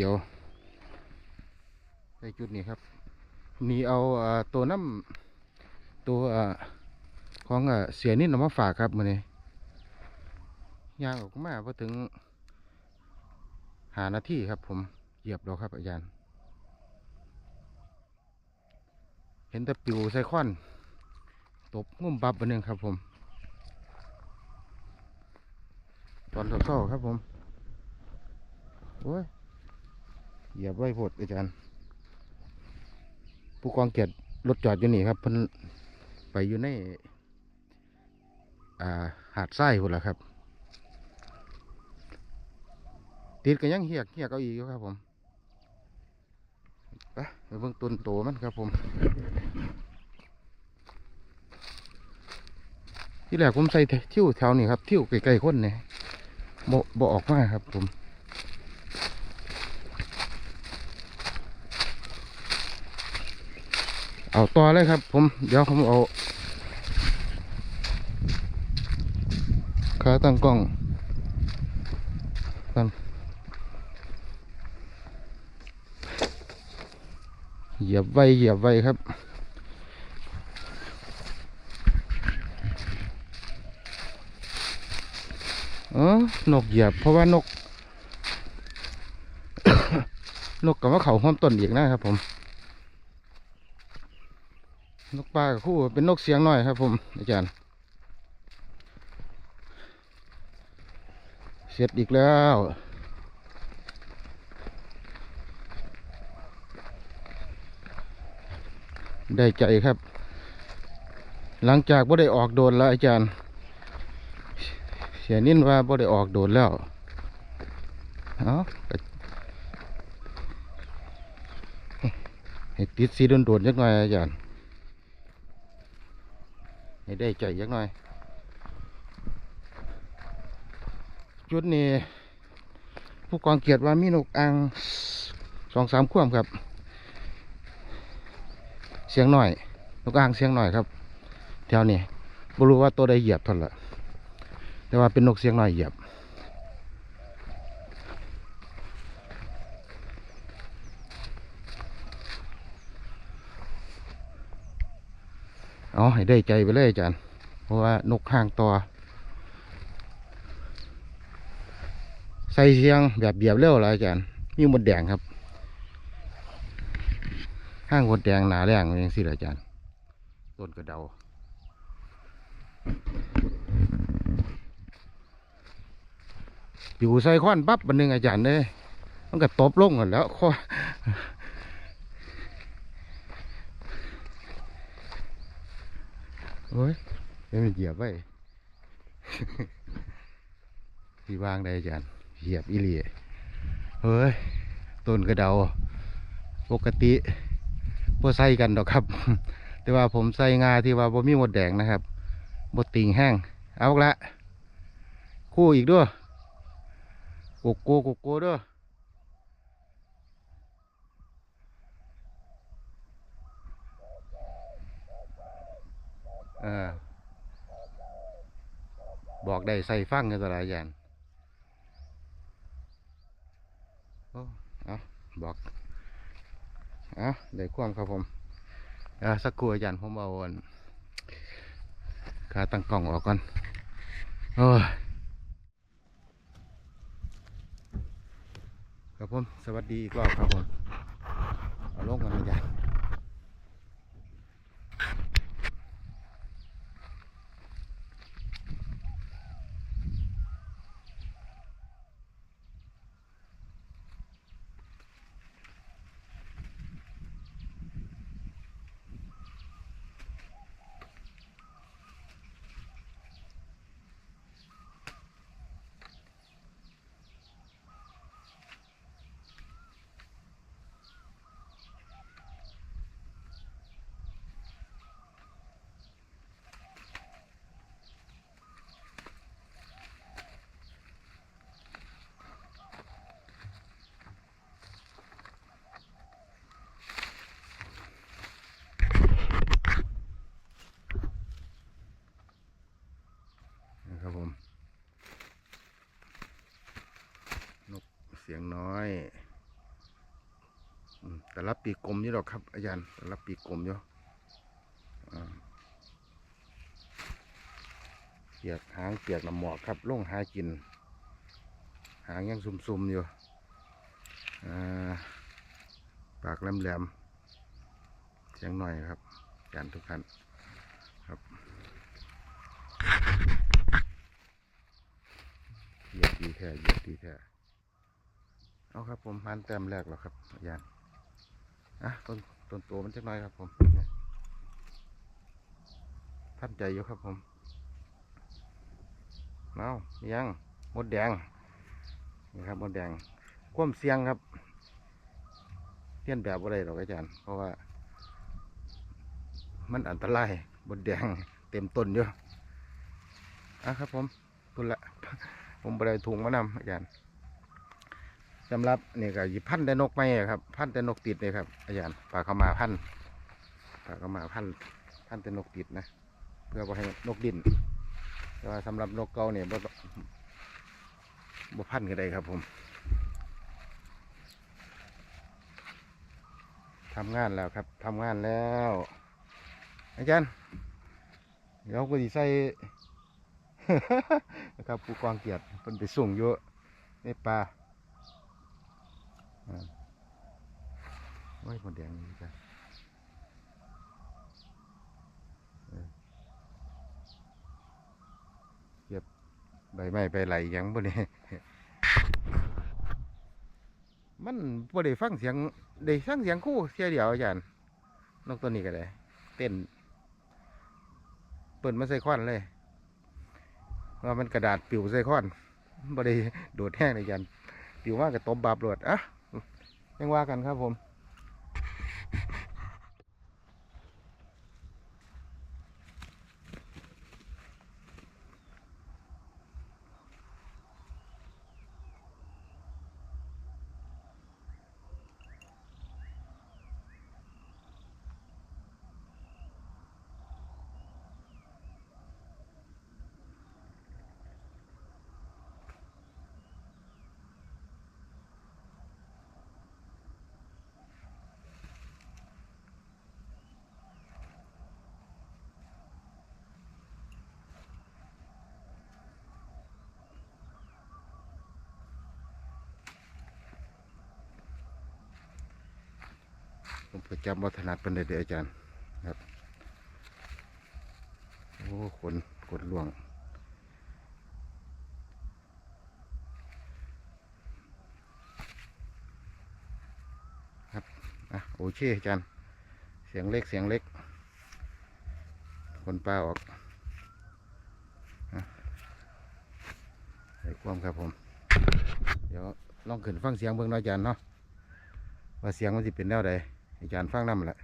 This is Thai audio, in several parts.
ดียวในจุดนี้ครับนี่เอาตัวน้ำตัวของเสียนิดเอามาฝากครับมือนี้ยางออกมาพอถึงหานาที่ครับผมเหยียบแล้วครับอาจารย์ เห็นแต่ปิวใส่ควันตบงุ่มบับอันหนึ่งครับผม ตอนเช้าครับผม โอ้ย เหยียบไว้โพดอาจารย์ ผู้กองเกียรติรถจอดอยู่นี่ครับเพิ่นไปอยู่ในาหาดทรายพุ่นละครับ ติดกันยังเหียกเหียกเอาอีกครับผมไปเบิ่งต้นโตมันครับผม ที่แรกผมใส่เที่ยวแถวนี้ครับเที่ยวไกลๆคนเนี่ยบ่บ่ออกมาครับผม เอาต่อเลยครับ ผม เดี๋ยวผมเอาขาตั้งกล้องตั้งเหยียบไว้เหยียบไว้ครับเออนกเหยียบ เพราะว่านก นกกับว่าเขาห้อมต้นอีกนะครับผม นกปลากับคู่เป็นนกเสียงหน้อยครับ ผมอาจารย์เสร็จอีกแล้วได้ใจครับ หลังจากบ่ได้ออกโดนแล้วอาจารย์ เสียนิ่นว่าบ่ได้ออกโดนแล้วเอาให้ติดสีโดนโดนๆจักหน่อยอาจารย์ ให้ได้ใจยักหน่อย จุดนี้ผู้กองเกียรติว่ามีนกอ่างสองสามข่วมครับ เสียงหน่อย นกอ่างเสียงหน่อยครับ แถวนี้ไม่รู้ว่าตัวใดเหยียบท่าไหร่แต่ว่าเป็นนกเสียงหน่อยเหยียบ เอาให้ได้ใจไปเลยอาจารย์ เพราะว่านกห่างต่อใส่เสียงแบบเบียบเร็วเลยอาจารย์มีหมดแดงครับห้างหมดแดงหนาแรงอย่างสิเลยอาจารย์ต้นกระเดาอยู่ใส่ค้อนปั๊บบันหนึ่งอาจารย์เลยมันก็ตบลงกันแล้วข้อ โอ้ยเดี๋ยวมันเหยียบไว้ ที่วางได้จารย์เหยียบอีหลีเฮ้ย ต้นกระเดา ปกติบ่ใส่กันดอกครับ แต่ว่าผมใส่งาที่ว่าบ่มีหมดแดงนะครับบ่ติงแห้ง เอาละ คู่อีกด้วยโกโก้โกโก้ด้อ เออ บอกได้ใส่ฟังกันตลอดอาจารย์โอ้เอาบอกเอาได้ความครับผมเออสักครู่อาจารย์ผมเอาอนขาตั้งกล่องออกก่อนโอ้ยครับผม สวัสดีอีกรอบครับผม เอาลงกันนะจ๊ะ สียงน้อยอแต่ละปีกกลมอยู่หรอกครับ อาจารย์แต่ละปีกกลมอยู่อ่าเปียกหางเปียกน้ำหมอกครับล่งหากิน หางยังซุ่มๆอยู่อปากแหลมๆเสียงหน่อยครับอาจารย์ทุกท่านครับเหยียบดีแท้เหยียบดีแท้ เอาครับผมพันแต้มแรกแล้วครับอาจารย์อะต้นต้นโตมันจะน้อยครับผมท่านใจอยู่ครับผมเอายังมดแดงนี่ครับมดแดงความเสียงครับเลียนแบบอะไรหรอกอาจารย์ เพราะว่า มันอันตรายมดแดงเต็มต้นอยู่อะครับผมตุนละผมไปได้ถุงมานำอาจารย์ สำหรับนี่ก็หยิบพันแต่นกไม่ครับ พันแต่นกติดเลยครับ อาจารย์ปลาเข้ามาพันปลาเข้ามาพันพันแต่นกติดนะ เพื่อบ่ให้นกดิ้นแต่ว่าสำหรับนกเกาเนี่ยบ่บ่พันก็ได้ครับผมทำงานแล้วครับทำงานแล้ว อาจารย์เดี๋ยวก็สิใส่นะครับผู้กองเกียรติเป็นไปส่งเยอะในป่า อ่าโอ้ยหมดแดงนี่จ้ะเก็บใบไม้ไปไหลยังบ่เนี่ยมันบ่ได้ฟังเสียงได้ฟังเสียงคู่เสียเดียวอาจารย์นกตัวนี้ก็ได้เต้น เปิดมาใส่ควันเลยว่ามันกระดาษปิวใส่ควันบ่ได้โดดแห้งเลยอาจารย์ปิวมากกับตบบาบรวดอะ ยังว่ากันครับผม ผมประจำวัฒนัดเป็นเด็อาจารย์ครับ โอ้ขนขนหลวง ครับ อะ โอเคอาจารย์ เสียงเล็กเสียงเล็ก คนป้าออกใส่ความครับผม เดี๋ยวลองขึ้นฟังเสียงเบิ่งเนาะอาจารย์เนาะว่าเสียงมันสิเป็นแนวใด อาจารย์ฟังนำแหละ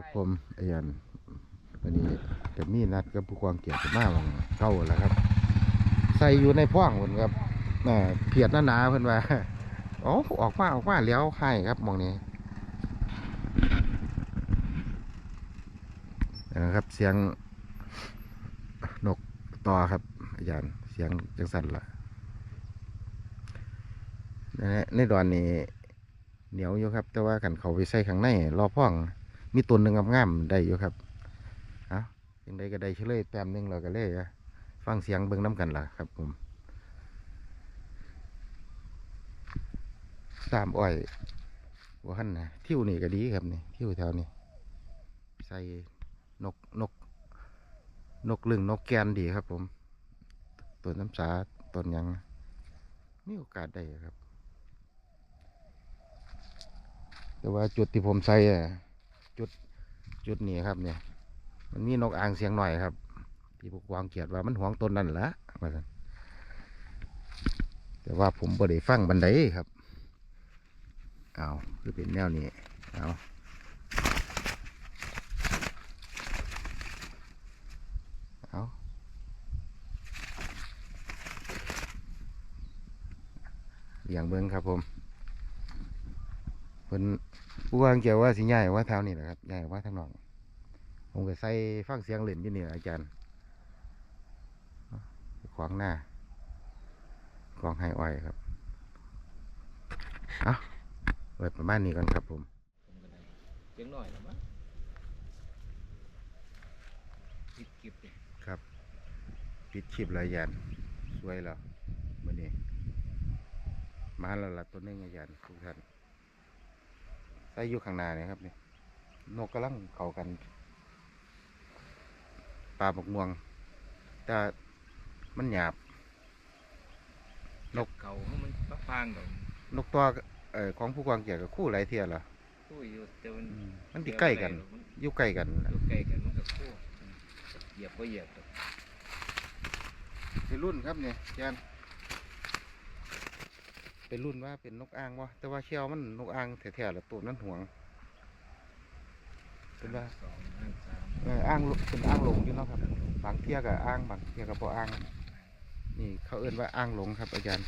ครับผมอาจารย์วันนี้จะมีนัดกับผู้กองเกียรติมาวังเข้าแล้วครับ ใส่อยู่ในพ่วงเพิ่นครับน่ะเพียดหนาๆเพิ่อนว่าอ้อออกมาออกมาแล้วให้ครับมองนี้นะครับเสียงนกต่อครับอาจารย์เสียงจังสันละนะฮะในดอนนี้เหนียวอยู่ครับ แต่ว่ากันเขาไปใส่ข้างในรอพ่อง มีตัวหนึ่งงามๆได้อยู่ครับเอายังไดก็ได้เฉลยแต้มหนึ่งเราก็เลยฟังเสียงเบิ่งน้ำกันล่ะครับผมสามอ้อยว่าหันนะทิวนี่ก็ดีครับนี่ทิวแถวนี้ใส่นกนก นกลึงนกแกนดีครับ ผมต้นน้ำสาต้นยังมีโอกาสได้ครับ แต่ว่าจุดที่ผมใส่อะ จุดจุดนี้ครับเนี่ย มันมีนกอ่างเสียงหน่อยครับที่พวกวางเกียรติว่ามันห่วงต้นนั่นละว่าซั่นแต่ว่าผมบ่ได้ฟังบันไดครับ เอาคือเป็นแนวนี้ เอาเอาอย่างเบิ้งครับผม เพิ่นผู้วางเกี่ยวว่าสิใหญ่ว่าเท่านี่แหละครับใหญ่ว่าทางนอกผมก็ใส่ฟังเสียงเล่นอยู่นี่แหละอาจารย์ขวางหน้ากองไฮอ้อยครับเอาไว้ประมาณนี้ก่อนครับผมเสียงหน่อยนะมั้งคิบคิบดิครับปิดคลิปเลยอาจารย์สวยแล้วมื่อนี้มาแล้วล่ะตัวหนึงอาจารย์ทุกท่านใส่อยู่ข้างหน้านี่ครับนี่นกกำลังเข้ากันปลาบกม่วง แต่มันหยาบ นกเก่าเพราะมันปักพางก่อนนกตัวเอ่อของผู้กองเกียรติกับคู่หลายเทียเหรอคู่อยู่แต่มันมันติใกล้กันอยู่ใกล้กันอยู่ใกล้กันมันก็คู่เหยียบก็เหยียบดอกเป็นรุ่นครับเนี่ยอาจารย์ เป็นรุ่นว่าเป็นนกอ่างวะแต่ว่าเชี่ยวมันนกอ่างแท้ๆแล้วตัวนั้นห่วงเป็นว่าเอออ่างลเป็นอ่างหลงอยู่เนาะครับ บางเที่ยกับอ่างบางเที่ยกับบ่อ่างนี่เขาเอื้นว่าอ่างหลงครับ อาจารย์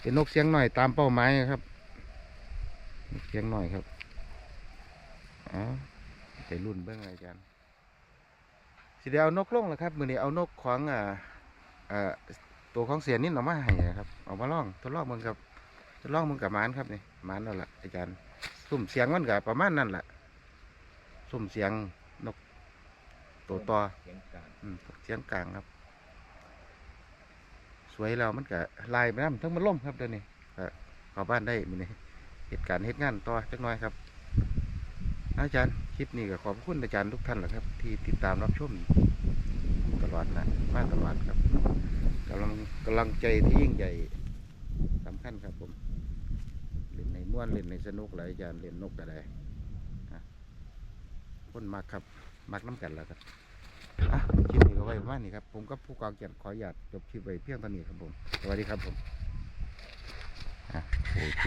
เป็นนกเสียงหน่อยตามเป้าหมายครับเสียงหน่อยครับอ๋อไปรุ่นเบิ้งอาจารย์สิเดี๋ยวเอานกลงแล้วครับมือนี้เอานกของอ่าอ่าตัวของเสียนิดออกมาให้ครับ เอามาล่องทดลองมึงครับ ทดลองมึงกับหมานครับนี่หมานแล้วล่ะอาจารย์สุ่มเสียงมันกับประมาณนั่นแหละสุ่มเสียงนกตัวต่อเสียงกลางอืมเสียงกลางครับ สวยแล้วมันก็ลายไปน้ำทั้งมันล่มครับเดี๋ยวนี้ก็เข้าบ้านได้มือนี้เหตุการณ์เหตุงานต่อจักหน่อยครับ อาจารย์คลิปนี้ก็ขอบคุณอาจารย์ทุกท่านแหละครับ ที่ติดตามรับชมตลอดนะมาตลอดครับกำลังกำลังใจที่ยิ่งใหญ่สำคัญครับผมเล่นใน ม่วนเล่นในสนุกหลายอาจารย์เล่นนกก็ได้อะคนมักครับ มักน้ำกันแล้วครับอะคลิปนี้ก็ไว้ประมาณนี้ครับ ผมกับผู้กองเกียรติขออนุญาตจบคลิปไว้เพียงเท่านี้ครับผม สวัสดีครับผม โอเค